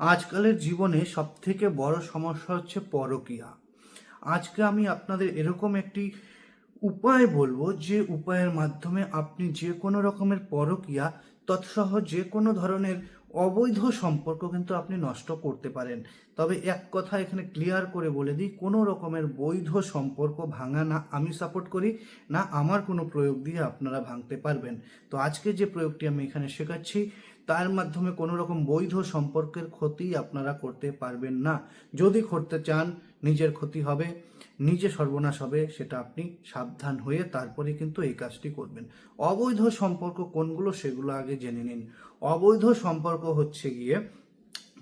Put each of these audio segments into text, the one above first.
আজকালের জীবনে সবথেকে বড় সমস্যা হচ্ছে পরকীয়া। আজকে আমি আপনাদের এরকম একটি উপায় বলব যে উপায়ের মাধ্যমে আপনি যে কোনো রকমের পরকীয়া, তৎসহ যে কোনো ধরনের অবৈধ সম্পর্ক কিন্তু আপনি নষ্ট করতে পারেন। তবে এক কথা এখানে ক্লিয়ার করে বলে দিই, কোনো রকমের বৈধ সম্পর্ক ভাঙা না আমি সাপোর্ট করি, না আমার কোনো প্রয়োগ দিয়ে আপনারা ভাঙতে পারবেন। তো আজকে যে প্রয়োগটি আমি এখানে শেখাচ্ছি তার মাধ্যমে কোনো রকম বৈধ সম্পর্কের ক্ষতি আপনারা করতে পারবেন না। যদি করতে চান, নিজের ক্ষতি হবে, নিজে সর্বনাশ হবে, সেটা আপনি সাবধান হয়ে তারপরে কিন্তু এই কাজটি করবেন। অবৈধ সম্পর্ক কোনগুলো সেগুলো আগে জেনে নিন। অবৈধ সম্পর্ক হচ্ছে গিয়ে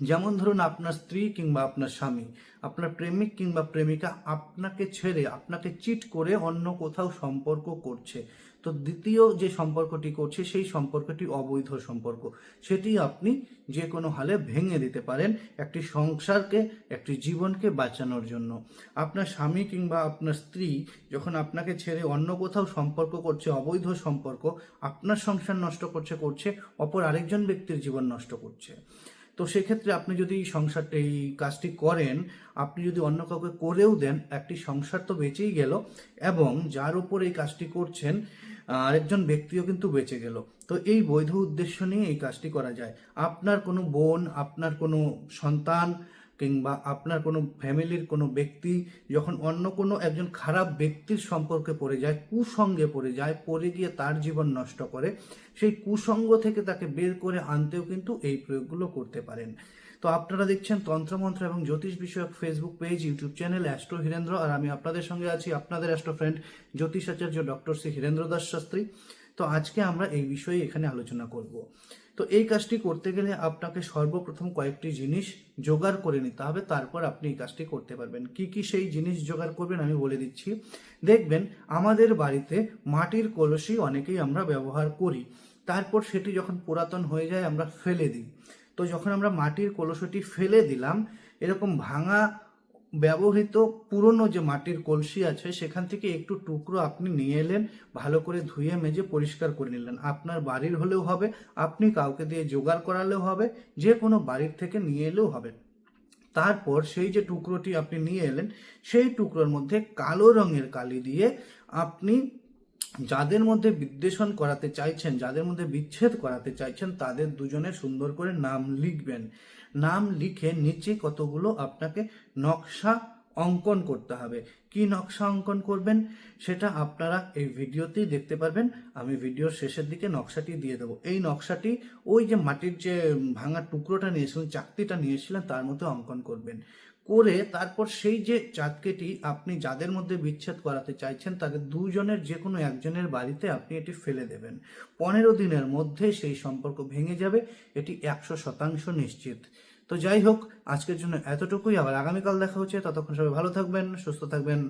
যেমন ধরুন আপনার স্ত্রী কিংবা আপনার স্বামী, আপনার প্রেমিক কিংবা প্রেমিকা আপনাকে ছেড়ে, আপনাকে চিট করে অন্য কোথাও সম্পর্ক করছে। তো দ্বিতীয় যে সম্পর্কটি করছে, সেই সম্পর্কটি অবৈধ সম্পর্ক। সেটি আপনি যে কোনো হালে ভেঙে দিতে পারেন একটি সংসারকে, একটি জীবনকে বাঁচানোর জন্য। আপনার স্বামী কিংবা আপনার স্ত্রী যখন আপনাকে ছেড়ে অন্য কোথাও সম্পর্ক করছে, অবৈধ সম্পর্ক, আপনার সংসার নষ্ট করছে করছে, অপর আরেকজন ব্যক্তির জীবন নষ্ট করছে। তো সেক্ষেত্রে আপনি যদি সংসার, এই কাজটি করেন, আপনি যদি অন্য কাউকে করেও দেন, একটি সংসার তো বেঁচেই গেল এবং যার উপর এই কাজটি করছেন, আরেকজন ব্যক্তিও কিন্তু বেঁচে গেল। তো এই বৈধ উদ্দেশ্য নিয়ে এই কাজটি করা যায়। আপনার কোনো বোন, আপনার কোনো সন্তান কিংবা আপনার কোনো ফ্যামিলির কোনো ব্যক্তি যখন অন্য কোনো একজন খারাপ ব্যক্তির সম্পর্কে পড়ে যায় কুসঙ্গে পড়ে যায়, পড়ে গিয়ে তার জীবন নষ্ট করে, সেই কুসঙ্গ থেকে তাকে বের করে আনতেও কিন্তু এই প্রয়োগগুলো করতে পারেন। তো আপনারা দেখছেন তন্ত্রমন্ত্র এবং জ্যোতিষ বিষয়ক Facebook page YouTube channel astro Hirendra আর আমি আপনাদের সঙ্গে আছি আপনাদের অ্যাস্ট্রো ফ্রেন্ড জ্যোতিষ আচার্য ডক্টর শ্রী হীরেন্দ্র দাস শাস্ত্রী তো আজকে আমরা এই বিষয়ে এখানে আলোচনা করব। তো এই কাজটি করতে গেলে আপনাকে সর্বপ্রথম কয়েকটি জিনিস জোগাড় করে নিতে হবে, তারপর আপনি এই কাজটি করতে পারবেন। কি কি সেই জিনিস জোগাড় করবেন আমি বলে দিচ্ছি। দেখবেন আমাদের বাড়িতে মাটির কলসি অনেকেই আমরা ব্যবহার করি। তারপর সেটি যখন পুরাতন হয়ে যায় আমরা ফেলে দিই। তো যখন আমরা মাটির কলসটি ফেলে দিলাম, এরকম ভাঙা ব্যবহৃত পুরনো যে মাটির কলসি আছে, সেখান থেকে একটু টুকরো আপনি নিয়ে এলেন, ভালো করে ধুয়ে মেজে পরিষ্কার করে নিলেন। আপনার বাড়ির হলেও হবে, আপনি কাউকে দিয়ে জোগাড় করালেও হবে, যে কোনো বাড়ির থেকে নিয়ে এলেও হবে। তারপর সেই যে টুকরোটি আপনি নিয়ে এলেন, সেই টুকরোর মধ্যে কালো রঙের কালি দিয়ে আপনি যাদের মধ্যে বিদ্বেষণ করাতে চাইছেন, যাদের মধ্যে বিচ্ছেদ করাতে চাইছেন, তাদের দুজনের সুন্দর করে নাম লিখবেন। নাম লিখে নিচে কতগুলো আপনাকে নকশা অঙ্কন করতে হবে। কি নকশা অঙ্কন করবেন? সেটা আপনারা এই ভিডিওতেই দেখতে পারবেন। আমি ভিডিওর শেষের দিকে নকশাটি দিয়ে দেবো। এই নকশাটি ওই যে মাটির যে ভাঙা টুকরোটা নিয়েছিলেন চাকতিটা নিয়েছিলেন তার মধ্যে অঙ্কন করবেন। করে তারপর সেই যে চাঁদকেটি আপনি যাদের মধ্যে বিচ্ছেদ করাতে চাইছেন তাদের দুজনের যে কোনো একজনের বাড়িতে আপনি এটি ফেলে দেবেন। পনেরো দিনের মধ্যে সেই সম্পর্ক ভেঙে যাবে, এটি একশো শতাংশ নিশ্চিত। তো যাই হোক, আজকের জন্য এতটুকুই। আবার আগামীকাল দেখা হচ্ছে। ততক্ষণ সবাই ভালো থাকবেন, সুস্থ থাকবেন।